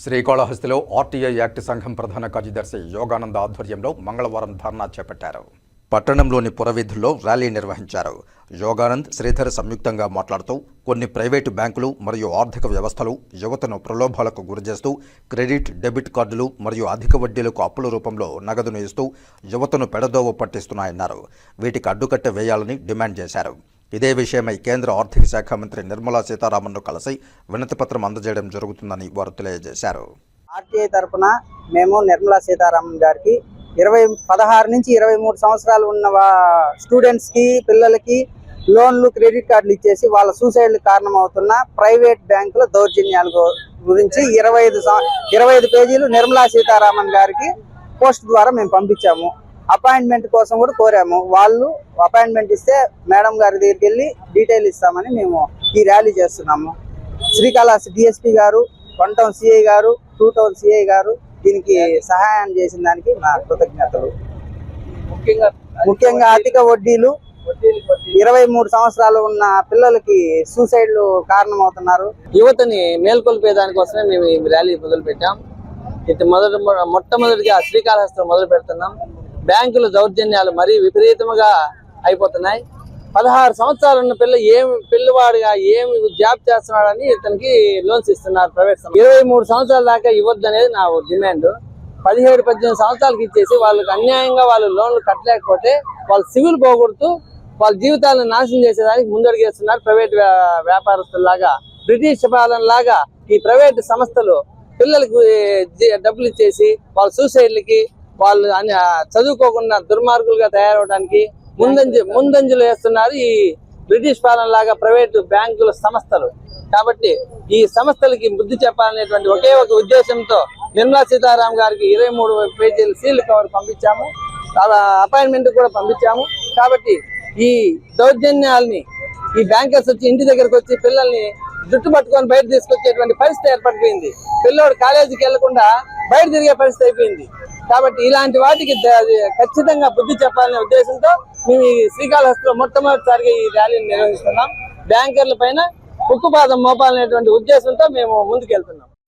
శ్రీకాళహస్తిలో RTI act సంఘం ప్రధాన కార్యదర్శి యోగానంద ఆధ్వర్యంలో మంగళవారం ధర్నా చేపట్టారు. పట్టణంలోని పురవీధుల్లో ర్యాలీ నిర్వహించారు. యోగానంద్ శ్రీధర్ సంయుక్తంగా మాట్లాడుతూ కొన్ని ప్రైవేటు బ్యాంకులు మరియు ఆర్థిక వ్యవస్థలు యువతను ప్రలోభాలకు గురిచేస్తూ క్రెడిట్ డెబిట్ కార్డులు మరియు అధిక వడ్డీలకు అప్పుల రూపంలో నగదును ఇస్తూ యువతను పెడదోవ పట్టిస్తున్నాయన్నారు. వీటికి అడ్డుకట్ట వేయాలని డిమాండ్ చేశారు. ఇదే విషయమై కేంద్ర ఆర్థిక శాఖ మంత్రి నిర్మలా సీతారామన్ను కలిసి వినతిపత్రం అందజేయడం జరుగుతుందని వారు తెలియజేశారు. ఆర్టీఐ తరఫున మేము నిర్మలా సీతారామన్ గారికి ఇరవై పదహారు నుంచి ఇరవై మూడు సంవత్సరాలు ఉన్న వా- స్టూడెంట్స్కి పిల్లలకి లోన్లు క్రెడిట్ కార్డులు ఇచ్చేసి వాళ్ళ సూసైడ్లు కారణమవుతున్న ప్రైవేట్ బ్యాంకుల దౌర్జన్యాల గురించి ఇరవై ఐదు ఇరవై ఐదు పేజీలు నిర్మలా సీతారామన్ గారికి పోస్ట్ ద్వారా మేము పంపించాము. అపాయింట్మెంట్ కోసం కూడా కోరాము. వాళ్ళు అపాయింట్మెంట్ ఇస్తే మేడం గారి దగ్గరికి వెళ్ళి డీటెయిల్ ఇస్తామని మేము ఈ ర్యాలీ చేస్తున్నాము. శ్రీకాళహస్తి డిఎస్పీ గారు వన్ టౌన్ సిఐ గారు టూ టౌన్ సిఐ గారు దీనికి సహాయం చేసిన దానికి నా కృతజ్ఞతలు. ముఖ్యంగా ముఖ్యంగా అధిక వడ్డీలు ఇరవై మూడు సంవత్సరాలు ఉన్న పిల్లలకి సూసైడ్లు కారణమవుతున్నారు. యువతని మేల్కొల్పే దానికోసమే మేము ఈ ర్యాలీ మొదలు పెట్టాం ఇది మొదటి మొట్టమొదటిగా శ్రీకాళహస్తి మొదలు పెడుతున్నాం. బ్యాంకుల దౌర్జన్యాలు మరీ విపరీతముగా అయిపోతున్నాయి. పదహారు సంవత్సరాలు ఉన్న పిల్ల ఏమి పిల్లవాడుగా ఏమి జాబ్ చేస్తున్నాడని ఇతనికి లోన్స్ ఇస్తున్నారు ప్రైవేట్ ఇరవై మూడు సంవత్సరాల దాకా ఇవ్వద్దు అనేది నా డిమాండ్. పదిహేడు పద్దెనిమిది సంవత్సరాలకి ఇచ్చేసి వాళ్ళకి అన్యాయంగా వాళ్ళు లోన్లు కట్టలేకపోతే వాళ్ళు సివిల్ పోగొడుతూ వాళ్ళ జీవితాలను నాశనం చేసేదానికి ముందడుగేస్తున్నారు ప్రైవేట్ వ్యా- వ్యాపారస్తుల్లాగా బ్రిటిష్ పాలన లాగా ఈ ప్రైవేట్ సంస్థలు పిల్లలకు డబ్బులు ఇచ్చేసి వాళ్ళ సూసైడ్లకి వాళ్ళు అన్ని ఆ, చదువుకోకుండా దుర్మార్గులుగా తయారవడానికి ముందంజ ముందంజలు వేస్తున్నారు ఈ బ్రిటిష్ పాలన లాగా ప్రైవేట్ బ్యాంకుల సంస్థలు. కాబట్టి ఈ సంస్థలకి బుద్ధి చెప్పాలనేటువంటి ఒకే ఒక ఉద్దేశంతో నిర్మలా సీతారాం గారికి ఇరవై మూడు పేజీల సీల్ కవర్ పంపించాము. చాలా అపాయింట్మెంట్ కూడా పంపించాము. కాబట్టి ఈ దౌర్జన్యాల్ని ఈ బ్యాంకర్స్ వచ్చి ఇంటి దగ్గరకు వచ్చి పిల్లల్ని జుట్టు పట్టుకొని బయట తీసుకొచ్చేటువంటి పరిస్థితి ఏర్పడిపోయింది. పిల్లోడు కాలేజీకి వెళ్ళకుండా బయట తిరిగే పరిస్థితి అయిపోయింది. కాబట్టి ఇలాంటి వాటికి ఖచ్చితంగా బుద్ధి చెప్పాలనే ఉద్దేశంతో మేము ఈ శ్రీకాళహస్తిలో మొట్టమొదటిసారిగా ఈ ర్యాలీని నిర్వహిస్తున్నాం. బ్యాంకర్ల పైన ఉక్కుపాదం మోపాలనేటువంటి ఉద్దేశంతో మేము ముందుకెళ్తున్నాం.